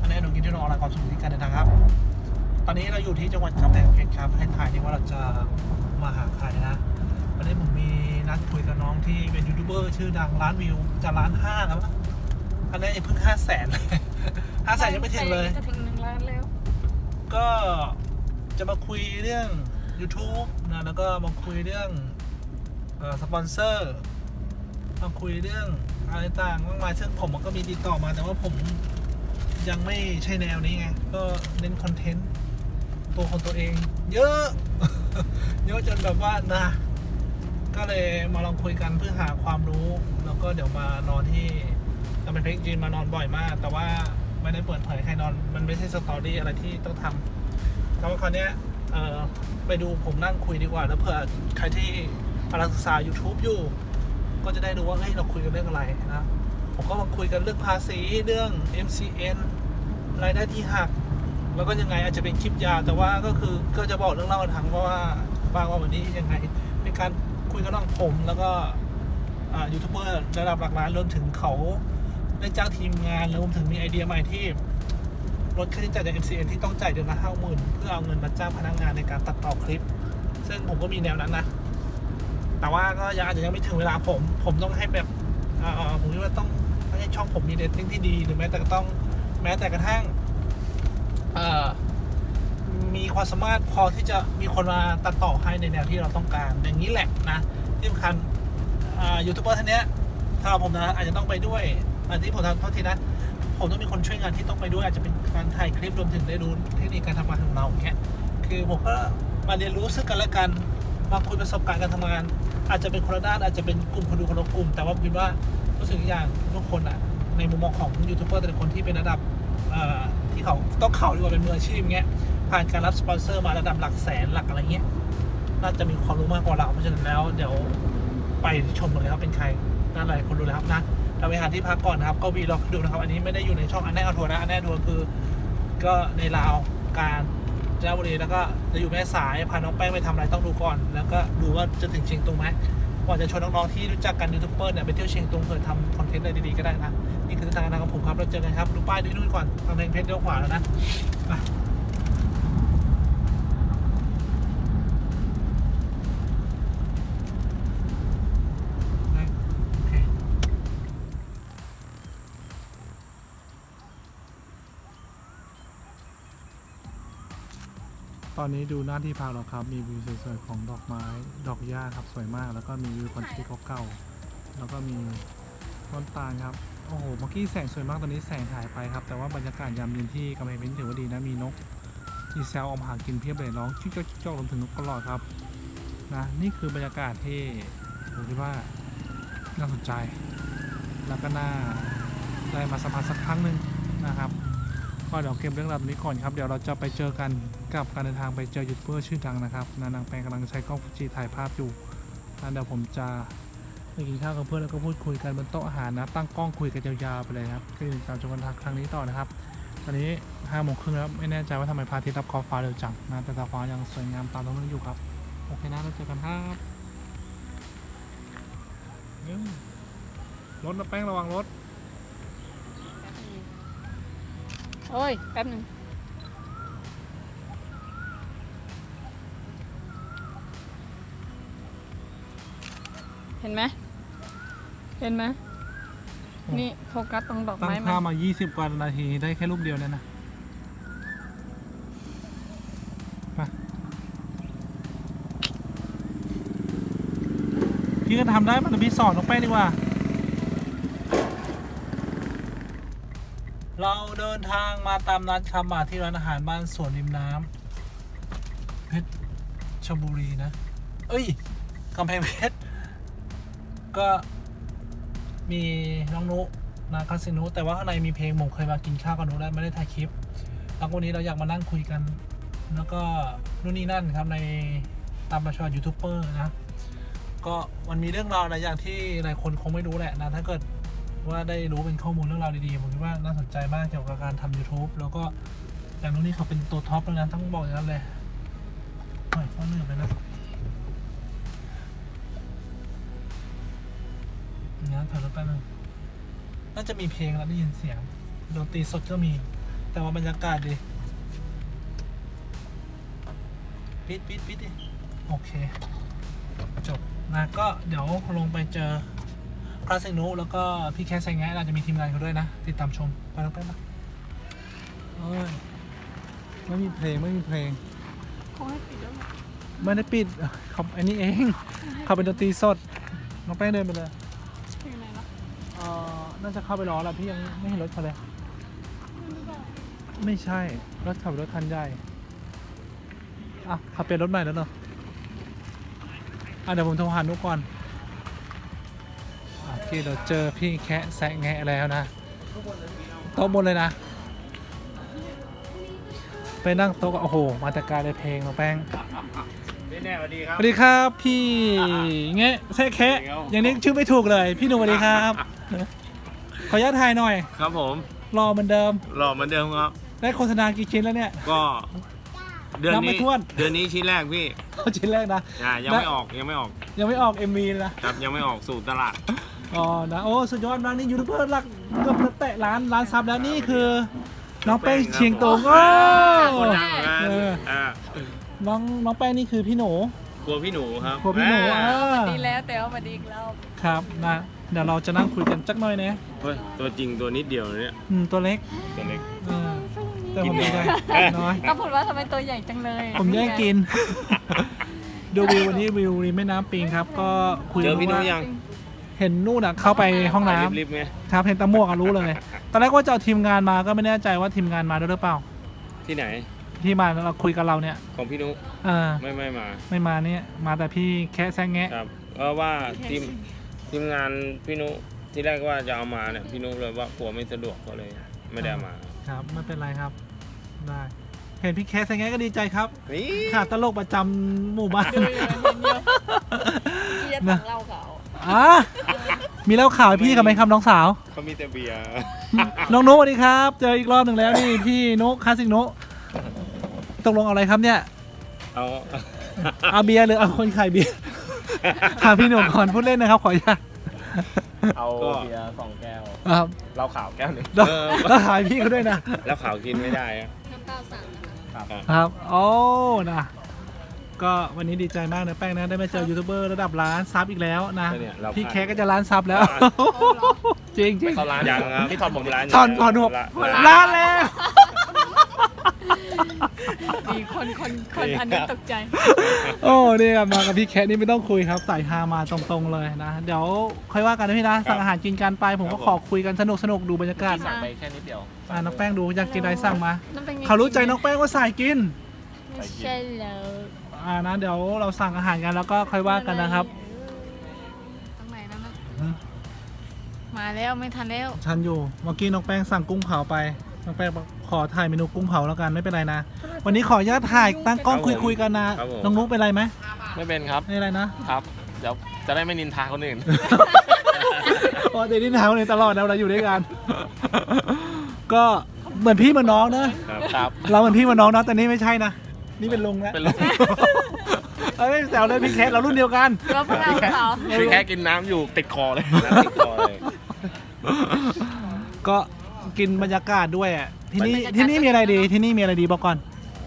อันนี้หนูกินที่โรงอะไรความสุขที่การเดินทางครับ ตอนนี้เราอยู่ที่จังหวัดกำแพงเพชรครับ ให้ถ่ายที่ว่าเราจะมาหาใครนะวันนี้ผมมีนัดคุยกับน้องที่เป็นยูทูบเบอร์ชื่อดังล้านวิวจะล้านห้าแล้วมั้งอันนี้ยังเพิ่งห้าแสนเลยห้าแสนยังไม่ถึงเลยจะถึงหนึ่งล้านแล้ว ก็จะมาคุยเรื่อง YouTube นะแล้วก็มาคุยเรื่องเอ่อสปอนเซอร์มาคุยเรื่องอะไรต่างมากมายซึ่งผมก็มีติดต่อมาแต่ว่าผม ยังไม่ใช่แนวนี้ไง ก็เน้นคอนเทนต์ตัวของตัวเอง เยอะ เยอะจนแบบว่านะ ก็เลยมาลองคุยกันเพื่อหาความรู้ แล้วก็เดี๋ยวมานอนที่กำแพงเพชรจีนมานอนบ่อยมาก แต่ว่าไม่ได้เปิดเผยใครนอน มันไม่ใช่สตอรี่อะไรที่ต้องทำแต่ว่าคราวนี้เออไปดูผมนั่งคุยดีกว่า แล้วเผื่อใครที่กำลังศึกษา YouTube อยู่ ก็จะได้รู้ว่าเฮ้ยเราคุยกันเรื่องอะไรนะผมก็มาคุยกันเรื่องภาษีเรื่อง MCN รายได้ที่หัก แล้วก็ยังไงอาจจะเป็นคลิปยาวแต่ว่าก็คือก็จะบอกเรื่องเล่ากันทั้งเพราะว่าบางว่าวันนี้ยังไงเป็นการคุยกันระหว่างผมแล้วก็อ่ายูทูบเบอร์ระดับหลักล้านรวมถึงเขาได้จ้างทีมงานรวมถึงมีไอเดียใหม่ที่ลดค่าใช้จ่ายจาก MCN ที่ต้องจ่ายเดือนละห้าหมื่นเพื่อเอาเงินมาจ้างพนักงานในการตัดต่อคลิป ซึ่งผมก็มีแนวนั้นนะ แต่ว่าก็ยังอาจจะยังไม่ถึงเวลาผม ผมต้องให้แบบอ่อผมคิดว่าต้องต้องให้ช่องผมมีเรตติ้งที่ดี หรือแม้แต่ก็ต้อง แม้แต่กระทั่งเอ่อมีความสามารถพอที่จะมีคนมาตัดต่อให้ในแนวที่เราต้องการ อย่างนี้แหละนะ ที่สำคัญยูทูบเบอร์ท่านเนี้ยถ้าผมนะอาจจะต้องไปด้วย อันที่ผมทำเท่าทีนะ ผมต้องมีคนช่วยงานที่ต้องไปด้วย อาจจะเป็นการถ่ายคลิปรวมถึงได้รู้เทคนิคการทำงานของเราอย่างเงี้ยคือผมก็มาเรียนรู้ซึ่งกันและกันมาคุยประสบการณ์การทำงาน อาจจะเป็นคนละด้านอาจจะเป็นกลุ่มคนดูคนละกลุ่ม แต่ว่าคิดว่ารู้สึกอย่างทุกคนอะ ในมุมมองของยูทูบเบอร์แต่ละคนที่เป็นระดับที่เขาต้องเข่าดีกว่าเป็นมืออาชีพเงี้ยผ่านการรับสปอนเซอร์มาระดับหลักแสนหลักอะไรเงี้ยน่าจะมีความรู้มากกว่าเราเพราะฉะนั้นแล้ว เดี๋ยวไปชมกันเลยครับเป็นใครน่าหลายคนรู้แล้วครับนะเราไปหาที่พักก่อนนะครับก็วีล็อกดูนะครับ อันนี้ไม่ได้อยู่ในช่องอันแน่เอาทัวร์นะอันแน่ทัวร์คือ ก็ในลาวการจันบุรีแล้วก็จะอยู่แม่สายพาน้องแป้งไปทำอะไรต้องดูก่อน แล้วก็ดูว่าจะถึงเชียงตุงไหม ก่อนจะชวนน้องๆที่รู้จักกันยูทูบเบอร์เนี่ยไปเที่ยวเชียงตุงเผื่อทำคอนเทนต์อะไรดีๆก็ได้นะ นี่คือทางการของผมครับเราเจอกันครับ ดูป้ายดูนู่นก่อนทางเพลงเพชรเลี้ยวขวาแล้วนะ อนนี้ดูหน้าที่พักแล้วครับ มีวิวสวยๆของดอกไม้ ดอกหญ้าครับสวยมาก แล้วก็มีวิวคอนกรีตเก่าๆแล้วก็มีต้นตาลครับ โอ้โห เมื่อกี้แสงสวยมากตอนนี้แสงหายไปครับ แต่ว่าบรรยากาศยามเย็นที่กำแพงเพชรถือว่าดีนะ มีนกมีแซวออกมาหากินเพียบเลยร้องจิ๊กจ๊อกจิ๊กจ๊อกรวมถึงนกกระรอกครับ นะ นี่คือบรรยากาศที่ผมคิดว่าน่าสนใจ แล้วก็น่าได้มาสัมผัสสักครั้งหนึ่งนะครับ ก็เดี๋ยวเก็บเรื่องราวนี้ก่อนครับ เดี๋ยวเราจะไปเจอกันกับการเดินทางไปเจอยูทูบเบอร์ชื่อดังนะครับ นานางแปงกำลังใช้กล้องฟูจิถ่ายภาพอยู่แล้วเดี๋ยวผมจะไปกินข้าวกับเพื่อนแล้วก็พูดคุยกันบนโต๊ะอาหารนะ ตั้งกล้องคุยกันยาวๆไปเลยครับก็ติดตามชมกันทางครั้งนี้ต่อนะครับ ตอนนี้ห้าโมงครึ่งแล้วไม่แน่ใจว่าทำไมพาทิตย์รับขอบฟ้าเร็วจังนะแต่ท้องฟ้ายังสวยงามตามท้องนั้นอยู่ครับ โอเคนะเราเจอกันครับรถนะแป้งระวังรถ โอ้ย แป๊บหนึ่งเห็นไหมเห็นไหมนี่โฟกัสตรงดอกตั้งไม้มัค่านมา 20กว่านาทีได้แค่รูปเดียวเนี่ยนะไปพี่ก็ทำได้มันพี่สอนน้องแป้งดีกว่า เราเดินทางมาตามนัดครับมาที่ร้านอาหารบ้านสวนริมน้ำเพชรชบุรีนะ เอ้ยกำแพงเพชรก็มีน้องนุนะคาสิโนแต่ว่าข้างในมีเพลงผมเคยมากินข้าวกับนุแล้วไม่ได้ถ่ายคลิปแล้ววันนี้เราอยากมานั่งคุยกัน แล้วก็นู่นนี่นั่นครับในตามประชายูทูบเบอร์นะ ก็มันมีเรื่องราวหลายอย่างที่หลายคนคงไม่รู้แหละนะถ้าเกิด ว่าได้รู้เป็นข้อมูลเรื่องราวดีๆ ผมคิดว่าน่าสนใจมากเกี่ยวกับการทำ YouTube แล้วก็อย่างนู้นนี่เขาเป็นตัวท็อปแล้วนะต้องบอกอย่างนั้นเลยโอ้ยก็เหนื่อยไปนะอย่างนั้นถอยรถไปบนึงน่าจะมีเพลงแล้วได้ยินเสียงดนตรีสดก็มี แต่ว่าบรรยากาศดีปิดปิดปิดดิโอเค จบนะก็เดี๋ยวลงไปเจอ พระเซนุแล้วก็พี่แคสไซงแงะอาจจะมีทีมงานเขาด้วยนะ ติดตามชมไปแล้วไปมาเอ้ยไม่มีเพลงไม่มีเพลงเขาให้ปิดแล้วเหรอไม่ได้ปิดเขาอันนี้เองเขาเป็นดนตรีสดน้องแป้งเดินไปเลยเพลงอะไรนะเอ่อน่าจะเข้าไปรอแล้วพี่ยังไม่เห็นรถเขาเลย ไม่ใช่รถขับรถคันใหญ่อะขับเปลี่ยนรถใหม่แล้วเนาะอะเดี๋ยวผมโทรหานุกก่อน อะโอเคเดี๋ยวเจอพี่แคะแซะแงะแล้วนะโต๊ะบนเลยนะ ไปนั่งโต๊ะก็โอ้โห มาแต่การเลยเพลงน้องแป้งพี่แน่สวัสดีครัสบ วัสดีครับพี่แงะแซะแคะอย่างนี้ชื่อไม่ถูกเลย พี่หนุ่มสวัสดีครับ ขออนุญาตถ่ายหน่อย ครับผมรอเหมือนเดิม หล่อเหมือนเดิมครับ ได้โฆษณากี่ชิ้นแล้วเนี่ย ก็เดือนนับไม่นี้ถ้วน เดือนนี้ชิ้นแรกพี่ชิ้นแรกนะ อ่ายังได้ไม่ออกยังไม่ออกยังไม่ออก MV เลยนะครับยังไม่ออกสู่ตลาด อ๋อนะโอ้สุดยอดมากนี่ยูทูบเบอร์หลักเกือบจะแตะล้านล้านซับแล้วนี่คือ น้องแป้งเชียงตงโอ้คนดังเหมือนกันเอออ่าน้องน้องแป้งนี่คือพี่หนู ครัวพี่หนูครับครัวพี่หนูอ่า อ่าดีแล้วแต่ว่ามาดีอีกรอบครับนะเดี๋ยวเราจะนั่งคุยกันจักหน่อยนะเฮ้ยตัวจริงตัวนิดเดียวเนี่ยอืมตัวเล็กตัวเล็ก เออแต่ผมดีใจกินน้อย ก็พูดว่าทำไมตัวใหญ่จังเลยผมแย่งกิน ดูวิววันนี้วิวริมแม่น้ำปิงครับ ก็คุยเจอพี่หนูว่ายัง เห็นนู่นอะเข้าไปห้องน้ำรีบๆไงครับเห็นตะม่วกอะรู้เลย ตอนแรกว่าจะเอาทีมงานมาก็ไม่แน่ใจว่าทีมงานมาด้วยหรือเปล่า ที่ไหน ที่มาเราคุยกับเราเนี่ยของพี่หนุเออไม่ไม่มาไม่มาเนี่ยมาแต่พี่แคะแซงแงะครับเพราะว่าทีมทีมงานพี่หนุที่แรกว่าจะเอามาเนี่ยพี่หนุเลยว่ากลัวไม่สะดวกก็เลยไม่ได้เอามาครับไม่เป็นไรครับได้เห็นพี่แคะแซงแงะก็ดีใจครับนี่ขาดตลกประจำหมู่บ้านดูอยู่เห็นอยู่พี่จะถังเหล้าเขา อะมีแล้วข่าวให้พี่กันไหมครับน้องสาว เขามีแต่เบียร์น้องนุ๊กสวัสดีครับ เจออีกรอบหนึ่งแล้วนี่พี่นุ๊กคลาสสิกนุ๊กตกลงเอาอะไรครับเนี่ยเอาเอาเบียร์หรือเอาคนขายเบียร์ถามพี่หนุ่มก่อนพูดเล่นนะครับ ขออนุญาตเอาก็เบียร์สองแก้วครับเหล้าขาวแก้วหนึ่งแล้วเออแล้วขายพี่เขาด้วยนะ แล้วข่าวกินไม่ได้อะน้ำเปล่าสั่งนะคะ ครับโอ้นะ ก็วันนี้ดีใจมากนะแป้งนะได้มาเจอยูทูบเบอร์ระดับล้านซับอีกแล้วนะก็เนี่ยเรา พี่พลาดแคก็จะล้านซับแล้ว จริงจริงเข้าร้านยังครับพี่ถอดผมร้านถอนถอนหัวละล้านแล้ว มีคนคนคนอันนี้ตกใจ โอ้นี่ครับมากับพี่แคนี่ไม่ต้องคุยครับสายฮามาตรงๆเลยนะ เดี๋ยวค่อยว่ากันนะพี่นะสั่งอาหารกินกันไป ผมก็ขอคุยกันสนุกสนุกๆดูบรรยากาศสั่งไปแค่นิดเดียวอ่าน้องแป้งดูอยากกินอะไรสั่งมาน้ำเป็นไงเขารู้ใจน้องแป้งว่าสายกิน ไม่ใช่แล้ว อ่านะเดี๋ยวเราสั่งอาหารกันแล้วก็ค่อยว่ากันนะครับตรงไหนนั่นนะอืมมาแล้วไม่ทันแล้ว ชันอยู่เมื่อกี้น้องแป้งสั่งกุ้งเผาไปน้องแป้งบอกขอถ่ายเมนูกุ้งเผาแล้วกันไม่เป็นไรนะ วันนี้ขออนุญาตถ่ายตั้งกล้องคุยคุยๆกันนะน้องนุ๊กเป็นไรไหมไม่เป็นครับไม่เป็นไรนะครับ เดี๋ยวจะได้ไม่นินทาคนอื่นปกตินี่ถามเลยตลอดนะเวลาอยู่ด้วยกัน ก็เหมือนพี่เหมือนน้องนะครับครับ เราเหมือนพี่เหมือนน้องนะแต่นี่ไม่ใช่นะนี่เป็นลุงแล้วเป็นลุง เอ้ยแซวเลยพี่แคทเรารุ่นเดียวกันว่าพวกเราเขาพี่แค่กินน้ำอยู่ติดคอเลยน้ำติดคอเลยก็กินบรรยากาศด้วยอะที่นี่ที่นี่มีอะไรดีที่นี่มีอะไรดีบอกก่อน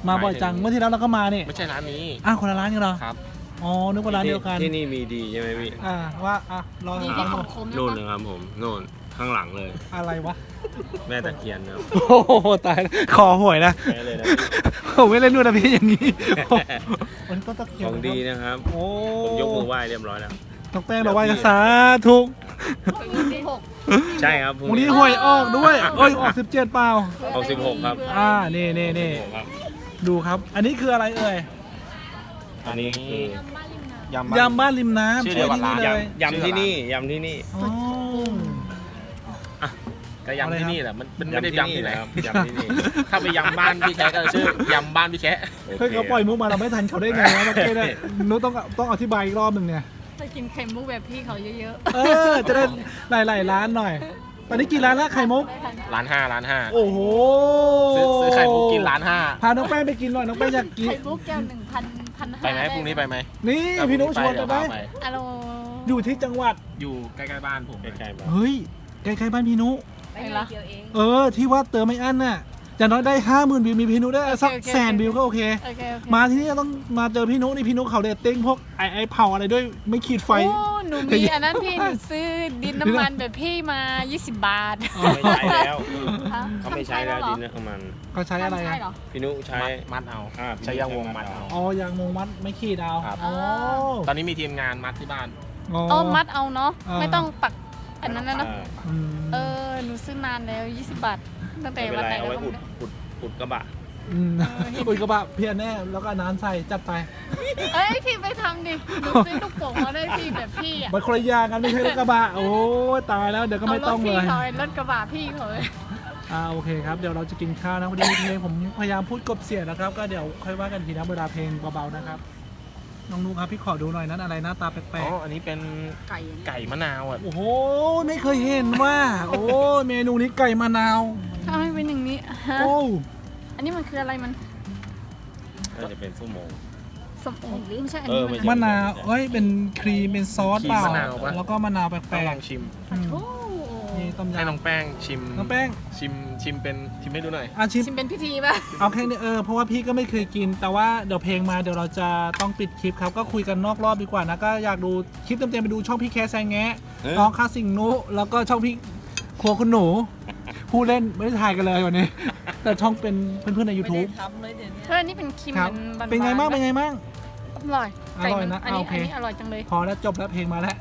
มาบ่อยจังเมื่อที่แล้วเราก็มานี่ไม่ใช่ร้านนี้ อ้าวคนละร้านกันเหรอครับ อ๋อนึกว่าร้านเดียวกันที่นี่มีดีใช่ไหมพี่อ่าว่าอะรอมีฟัที่งขหมมดคมโน่นนะนะครับผมโน่น ข้างหลังเลย อะไรวะ แม่ตะเคียนนะครับ โอ้โหตายแล้วขอหวยนะแม่เลยนะ ผมไม่เล่นด้วยนะพี่อย่างนี้มันก็ตะเกียขบองดีนะครับ โอ้ผมยกมือไหว้เรียบร้อยแล้วต้องแป้งเราไหว้กันสาธุเป็นวันที่หกใช่ครับพรุ่วันนี้หวยออกด้วยโอ้ยออกสิบเจ็ดเปล่า ออก16ครับอ่านี่นี่นี่ครับ ดูครับ อันนี้คืออะไรเอ่ยอันนี้คือยำยำบ้านริมน้ำชื่อเดียวกับใช่ร้านที่เลยยำที่นี่ยำที่นี่อ๋อ ก็ยำที่นี่แหละมันมันไม่ได้ยำที่ยำที่ไหนนี่นะครับยำที่นี่ถ้าไปยำบ้านพี่แค่ก็จะชื่อยำบ้านพี่แค่เฮ้ยเขาปล่อยมุกมาเราไม่ทันเขาได้ไงวะเมื่อกี้เนี่ยนุต้องต้องอธิบายอีกรอบหนึ่งเนี่ยไปกินไข่มุกแบบพี่เขาเยอะเออ จะได้หลายๆร้านหน่อย ตอนนี้กี่ร้านแล้วไข่มุกๆไม่ทันร้านห้าร้านห้าโอ้โหซื้อซื้อไข่มุกกินร้านห้าพาน้องแป้งไปกินหน่อยน้องแป้งอยากกินไข่มุกแก้วหนึ่งพันพันห้าไปไหมพรุ่งนี้ไปไหมนี่พี่นุชวนไปไหมไปอะโลอยู่ที่จังหวัดอยู่ใกล้ๆบ้านผมใกล้ๆบ้านเฮ้ยใกล้ๆบ้านพี่นุ ไปเห็นละเดียวเอง เออ ที่ว่าเติมไม่อั้นน่ะอย่างน้อยได้ห้าหมื่นวิวมีพี่นุได้สักโอเคโอเค แสนวิวก็โอเค โอเคโอเคมาที่นี่ต้องมาเจอพี่นุนี่พี่นุเขาเรตติ้งพวกไอไอเผาอะไรด้วยไม่ขีดไฟ โอ้หนูมีอันนั้นพี่หนูซื้อดินน้ำมันแบบพี่มา 20 บาทไม่ใช้แล้วฮะเขาไม่ใช้แล้วดินน้ำมันเขาใช้อะไรใช่อะเหรอ พี่นุใช้ มัดมัดเอาอ่าใช้ยางวงมัดเอา อ๋อยางมงมัดไม่ขีดเอาครับ อ๋อตอนนี้มีทีมงานมัดที่บ้าน อ๋ออ๋อมัดเอาเนาะ อ่า ไม่ต้องปัก อันนั้นนะเนอะอ่าอืมเออหนูซื้อนานแล้ว 20 บาทตั้งแต่ไม่เป็นวันไรไหนเอาแล้วไว้ก็อุดไม่รู้ อุดอุดกระบะมอุยกระบะเพียนแน่ แล้วก็เอาน้ำใส่จัดไป เอ้ยพี่ไปทำดิหนูซื้อลูกโป่งมาได้พี่แบบพี่อะมันคนละอยางกันไม่ใช่รถกระบะ โอ้ยตายแล้วเดี๋ยวก็ไม่ต้องเลยารถพี่เขาไอ้รถกระบะพี่เขาเลย อ่าโอเคครับ เดี๋ยวเราจะกินข้าวนะพอดีเพลงผมพยายามพูดกลบเสียงนะครับ ก็เดี๋ยวค่อยว่ากันทีนะเวลาเพลงเบาๆนะครับ น้องนุ๊กครับพี่ขอดูหน่อยนั้นอะไรหน้าตาแปลอ๋อกอันนี้เป็นไก่ไก่มะนาวอะ ๆ โอ้โห ไม่เคยเห็นว่า โอ้เมนูนี้ไก่มะนาวทำให้เป็นอย่างนี้ฮะโอ้อันนี้มันคืออะไรมันน่าจะเป็นชั่วโมงสมโอไม่ใช่อันเอนี้อไม่มันใช่ มะนาวเอ้ยเป็นครีมเป็นซอสเปล่าครีมมะนาวปะ แล้วก็มะนาวแปต้อลงลอกงชิมๆอืมโอ้นี่ ต้มให้น้องยำแป้งชิมน้องแป้งชิมชิมเป็นชิมให้ดูหน่อย อาชิมชิมเป็นพิธีป่ะ เอาแค่นี้เออเพราะว่าพี่ก็ไม่เคยกิน แต่ว่าเดี๋ยวเพลงมาเดี๋ยวเราจะต้องปิดคลิปครับ ก็คุยกันนอกรอบดีกว่านะ ก็อยากดูคลิปเต็มๆไปดูช่องพี่แคสแซงแงะเอ๊ะน้องคาสิงนุแล้วก็ช่องพี่ครัวคุณหนู ผู้เล่นไม่ได้ถ่ายกันเลยวันนี้ แต่ช่องเป็นเพื่อนๆใน YouTube ทำเลยเดี๋ยวนี้ เอออันนี้เป็นครีมครับหมือนเป็นไงบ้างเป็นไงบ้าง อร่อยอร่อยนะไก่มัอันนี้โอเค อันนี้อร่อยจังเลย พอแล้วจบแล้วเพลงมาแล้ว